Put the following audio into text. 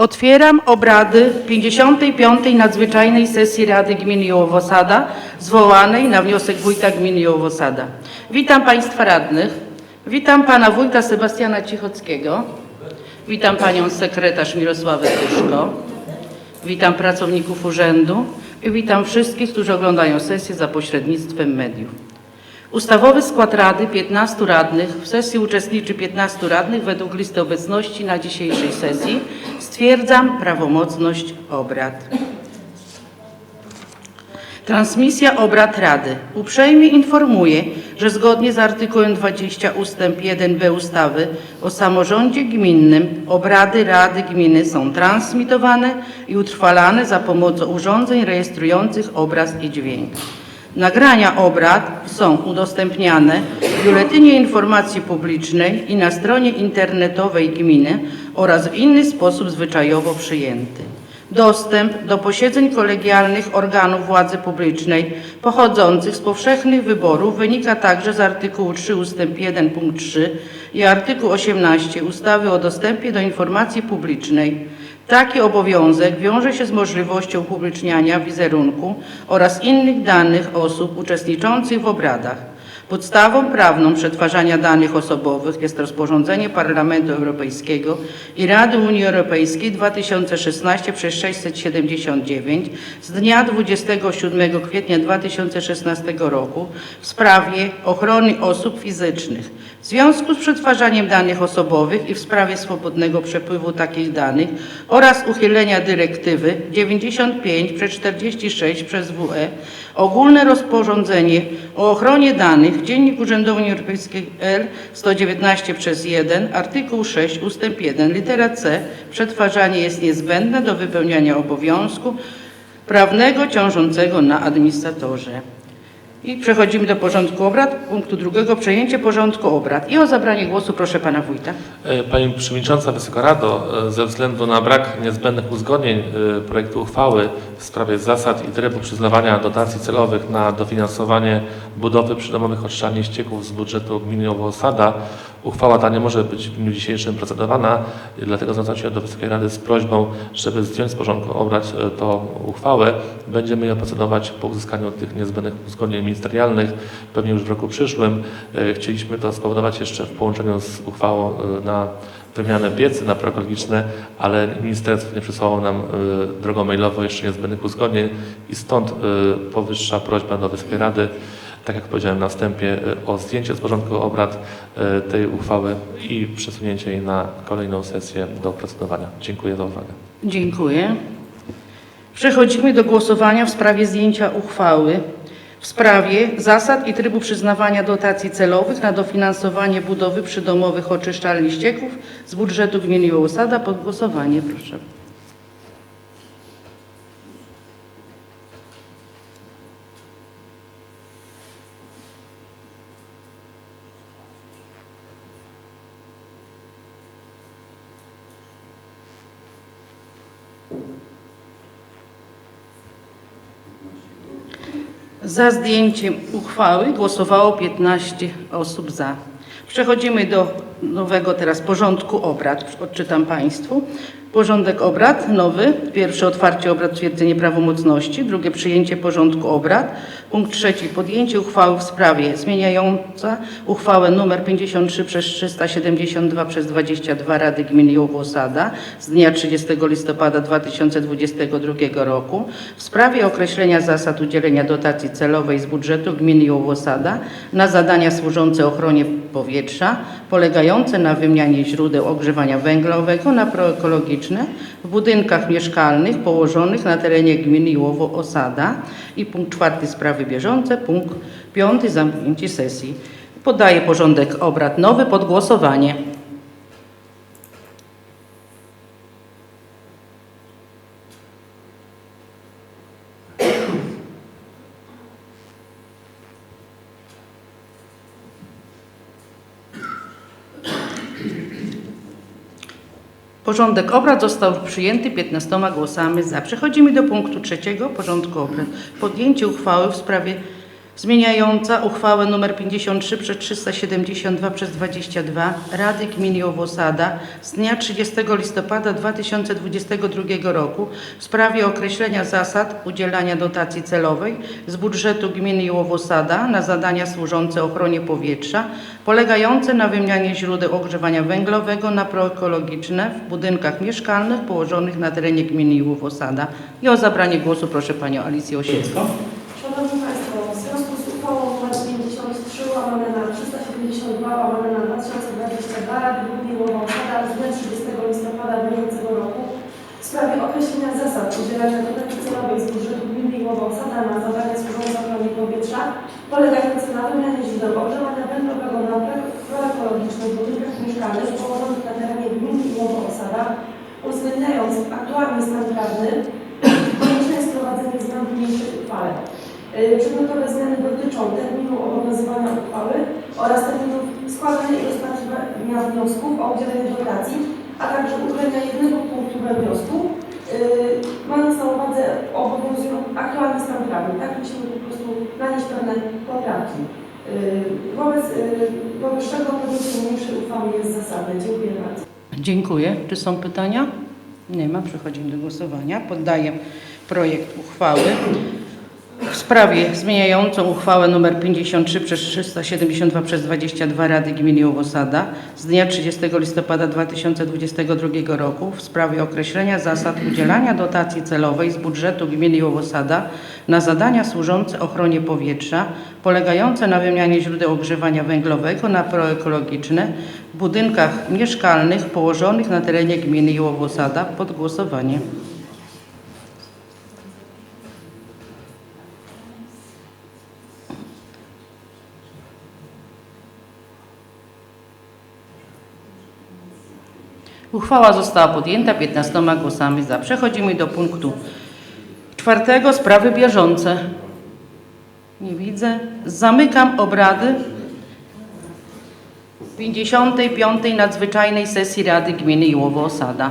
Otwieram obrady 55. Nadzwyczajnej sesji Rady Gminy Jołowosada zwołanej na wniosek wójta gminy Jołowosada. Witam Państwa radnych. Witam Pana wójta Sebastiana Cichockiego. Witam Panią sekretarz Mirosławę Tyszko. Witam pracowników urzędu i witam wszystkich, którzy oglądają sesję za pośrednictwem mediów. Ustawowy skład Rady 15 radnych. W sesji uczestniczy 15 radnych według listy obecności na dzisiejszej sesji. Stwierdzam prawomocność obrad. Transmisja obrad Rady. Uprzejmie informuję, że zgodnie z artykułem 20 ust. 1b ustawy o samorządzie gminnym obrady Rady Gminy są transmitowane i utrwalane za pomocą urządzeń rejestrujących obraz i dźwięk. Nagrania obrad są udostępniane w Biuletynie Informacji Publicznej i na stronie internetowej gminy oraz w inny sposób zwyczajowo przyjęty. Dostęp do posiedzeń kolegialnych organów władzy publicznej pochodzących z powszechnych wyborów wynika także z artykułu 3 ust. 1 punkt 3 i artykuł 18 ustawy o dostępie do informacji publicznej. Taki obowiązek wiąże się z możliwością upubliczniania wizerunku oraz innych danych osób uczestniczących w obradach. Podstawą prawną przetwarzania danych osobowych jest rozporządzenie Parlamentu Europejskiego i Rady Unii Europejskiej 2016 przez 679 z dnia 27 kwietnia 2016 roku w sprawie ochrony osób fizycznych. W związku z przetwarzaniem danych osobowych i w sprawie swobodnego przepływu takich danych oraz uchylenia dyrektywy 95 przez 46 przez WE ogólne rozporządzenie o ochronie danych Dziennik Urzędowy Unii Europejskiej L 119 przez 1 artykuł 6 ustęp 1 litera C przetwarzanie jest niezbędne do wypełniania obowiązku prawnego ciążącego na administratorze. I przechodzimy do porządku obrad. Punktu drugiego przejęcie porządku obrad. I o zabranie głosu proszę pana wójta. E, Pani Przewodnicząca, Wysoka Rado, e, ze względu na brak niezbędnych uzgodnień e, projektu uchwały w sprawie zasad i trybu przyznawania dotacji celowych na dofinansowanie budowy przydomowych oczyszczalni ścieków z budżetu gminy Osada, uchwała ta nie może być w dniu dzisiejszym procedowana, dlatego zwracam się do Wysokiej Rady z prośbą, żeby zdjąć z porządku obrad e, tą uchwałę. Będziemy ją procedować po uzyskaniu tych niezbędnych uzgodnień ministerialnych, pewnie już w roku przyszłym. E, Chcieliśmy to spowodować jeszcze w połączeniu z uchwałą e, na wymianę piecy na proekologiczne, ale ministerstwo nie przysłało nam drogą mailową jeszcze niezbędnych uzgodnień i stąd powyższa prośba do Wysokiej Rady, tak jak powiedziałem na wstępie, y, o zdjęcie z porządku obrad y, tej uchwały i przesunięcie jej na kolejną sesję do procedowania. Dziękuję za uwagę. Dziękuję. Przechodzimy do głosowania w sprawie zdjęcia uchwały w sprawie zasad i trybu przyznawania dotacji celowych na dofinansowanie budowy przydomowych oczyszczalni ścieków z budżetu gminy Jołosada. Pod głosowanie proszę. Za zdjęciem uchwały głosowało 15 osób za. Przechodzimy do nowego teraz porządku obrad. Odczytam Państwu. Porządek obrad nowy. Pierwsze otwarcie obrad, stwierdzenie prawomocności. Drugie przyjęcie porządku obrad. Punkt trzeci podjęcie uchwały w sprawie zmieniająca uchwałę nr 53 przez 372 przez 22 Rady Gminy Jołowosada z dnia 30 listopada 2022 roku w sprawie określenia zasad udzielenia dotacji celowej z budżetu gminy Jołowosada na zadania służące ochronie powietrza polegające na wymianie źródeł ogrzewania węglowego na proekologiczne w budynkach mieszkalnych położonych na terenie gminy Jołowo-Osada i punkt czwarty sprawy bieżące, punkt piąty zamknięcie sesji. Podaję porządek obrad nowy pod głosowanie. Porządek obrad został przyjęty 15 głosami za. Przechodzimy do punktu trzeciego porządku obrad. Podjęcie uchwały w sprawie zmieniająca uchwałę nr 53 przez 372 przez 22 Rady Gminy Jałowosada z dnia 30 listopada 2022 roku w sprawie określenia zasad udzielania dotacji celowej z budżetu gminy Jałowosada na zadania służące ochronie powietrza polegające na wymianie źródeł ogrzewania węglowego na proekologiczne w budynkach mieszkalnych położonych na terenie gminy Jałowosada. I o zabranie głosu proszę Panią Alicję Osiecką. Szanowni Państwo, w związku z uchwałą nr 53 łamane na 372 łamane na 2022 Rady Gminy Łomowsada z dnia 30 listopada bieżącego roku w sprawie określenia zasad udzielania dotacji celowej z budżetu Gminy Łomowsada na zadania służące ochronie powietrza polegające na wymianie źródeł ogrzewania węglowego na proekologicznych budynkach mieszkalnych położonych na terenie Gminy Łomowsada uwzględniając aktualny stan prawny konieczne jest wprowadzenie zmian w niniejszej uchwale. Y, Przedmiotowe zmiany dotyczą terminu obowiązywania uchwały oraz terminów składania i rozpatrywania wniosków o udzielenie dotacji, a także uchylenia jednego punktu we wniosku, y, mając na uwadze obowiązują aktualny stan prawny. Tak musimy po prostu nanieść pewne poprawki. Y, Wobec y, powyższego podjęcie niniejszej uchwały jest zasadne. Dziękuję bardzo. Dziękuję. Czy są pytania? Nie ma. Przechodzimy do głosowania. Poddaję projekt uchwały w sprawie zmieniającą uchwałę nr 53 przez 372 przez 22 Rady Gminy Jałowosada z dnia 30 listopada 2022 roku w sprawie określenia zasad udzielania dotacji celowej z budżetu gminy Jałowosada na zadania służące ochronie powietrza polegające na wymianie źródeł ogrzewania węglowego na proekologiczne w budynkach mieszkalnych położonych na terenie gminy Jałowosada pod głosowanie. Uchwała została podjęta 15 głosami za. Przechodzimy do punktu czwartego. Sprawy bieżące. Nie widzę. Zamykam obrady 55. nadzwyczajnej sesji Rady Gminy Iłowo-Osada.